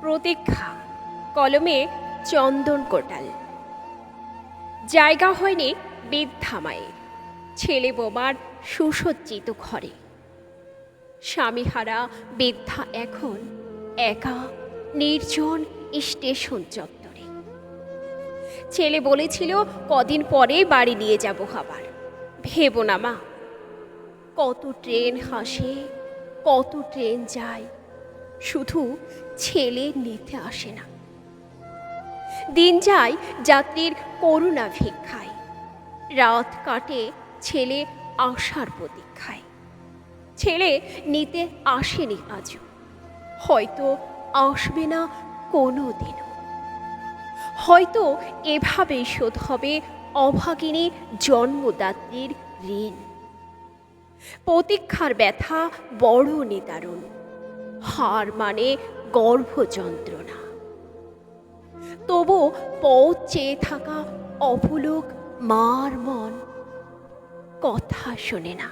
প্রতীক্ষা, কলমে চন্দন কোটাল। জায়গা হয়নি বৃদ্ধামায়ে, ছেলে বোমার সুসজ্জিত ঘরে। স্বামীহারা বৃদ্ধা এখন একা, নির্জন স্টেশন চত্বরে। ছেলে বলেছিল, কদিন পরে বাড়ি নিয়ে যাব খাবার ভেবো না মা, কত ট্রেন হাসে, কত ট্রেন যায় শুধু ছেলে নিতে আসে না। দিন যায় যাত্রীর করুণা ভিক্ষায়। রাত কাটে ছেলে আসার প্রতীক্ষায়। ছেলে নিতে আসেনি আজও। হয়তো আসবে না কোনো দিনও হয়তো এভাবেই শোধ হবে অভাগিনী জন্মদাত্রীর ঋণ। প্রতীক্ষার ব্যথা বড় নিদারুণ। হার মানে গর্ভযন্ত্রণা। তবু পথ চেয়ে থাকা অপুলক মার মন কথা শোনে না।